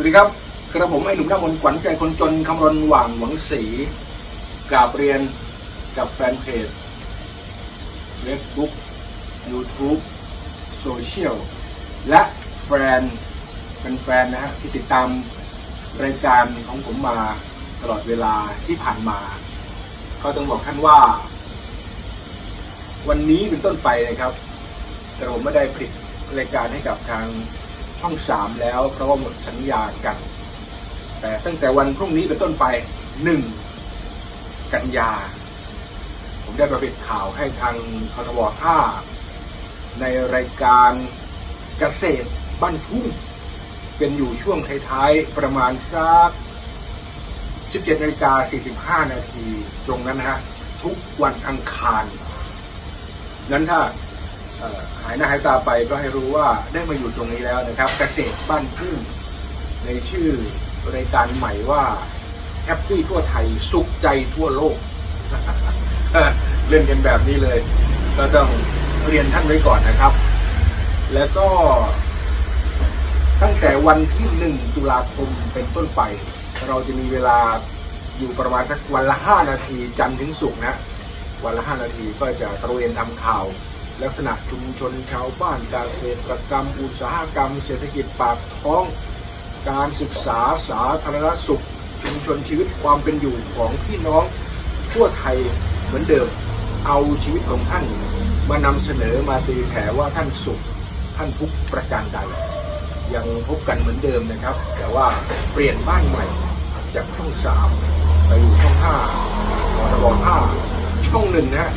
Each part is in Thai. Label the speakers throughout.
Speaker 1: สวัสดีครับกระผมไอ้หนุ่มหน้ามนขวัญใจคนจนคำรณหว่างหวังสีกาบเรียนกับแฟนเพจ Facebook YouTube โซเชียลและแฟนแฟนนะฮะที่ติดตามรายการของผมมาตลอดเวลาที่ผ่านมา ก็ต้องบอกท่านว่า วันนี้เป็นต้นไปนะครับ แต่ผมไม่ได้ผลิตรายการให้กับทาง ช่องสามแล้ว เพราะว่าหมดสัญญากัน แต่ตั้งแต่วันพรุ่งนี้เป็นต้นไปหนึ่งกันยา ผมได้ประเภทข่าวให้ทางททบ5ในรายการเกษตรบ้านทุ่งเป็นอยู่ช่วงท้ายๆ ประมาณสัก 17นาฬิกา45 นาที ตรงนั้นนะฮะ ทุกวันอังคาร นั้นถ้า หายหน้าหายตาไปก็ให้รู้ว่าได้มาอยู่ตรงนี้แล้วนะครับ เกษตรบ้านพึ่งในชื่อรายการใหม่ว่าแฮปปี้ทั่วไทยสุขใจทั่วโลก เล่นกันแบบนี้เลย ก็ต้องเรียนท่านไว้ก่อนนะครับ แล้วก็ตั้งแต่วันที่หนึ่งตุลาคมเป็นต้นไป เราจะมีเวลาอยู่ประมาณสักวันละห้านาทีจันทร์ถึงศุกร์นะ วันละห้านาทีก็จะตระเวนทำข่าว ลักษณะชุมชนชาวบ้านการเกษตรกรรมอุตสาหกรรม เศรษฐกิจปากท้อง การศึกษาสาธารณสุข ชุมชนชีวิตความเป็นอยู่ของพี่น้องทั่วไทยเหมือนเดิมเอาชีวิตของท่านมานำเสนอมาตีแผ่ว่าท่านสุขท่านทุกประการใดยังพบกันเหมือนเดิมนะครับ แต่ว่าเปลี่ยนบ้านใหม่จากช่องสามไปอยู่ช่องห้ามทบห้าช่องหนึ่งนะ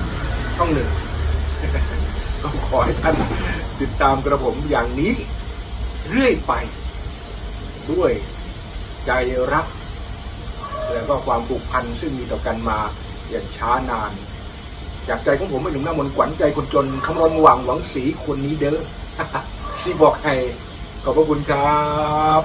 Speaker 1: ช่องหนึ่ง ขอให้ท่านติดตามกระผมอย่างนี้เรื่อยไป ด้วยใจรัก แล้วก็ความผูกพันซึ่งมีต่อกันมาอย่างช้านาน จากใจของผมไม่หนุ่มหน้ามนขวัญใจคนจนคำรณหวังหวังสีคนนี้เด้อสิบอกให้ขอบพระคุณครับ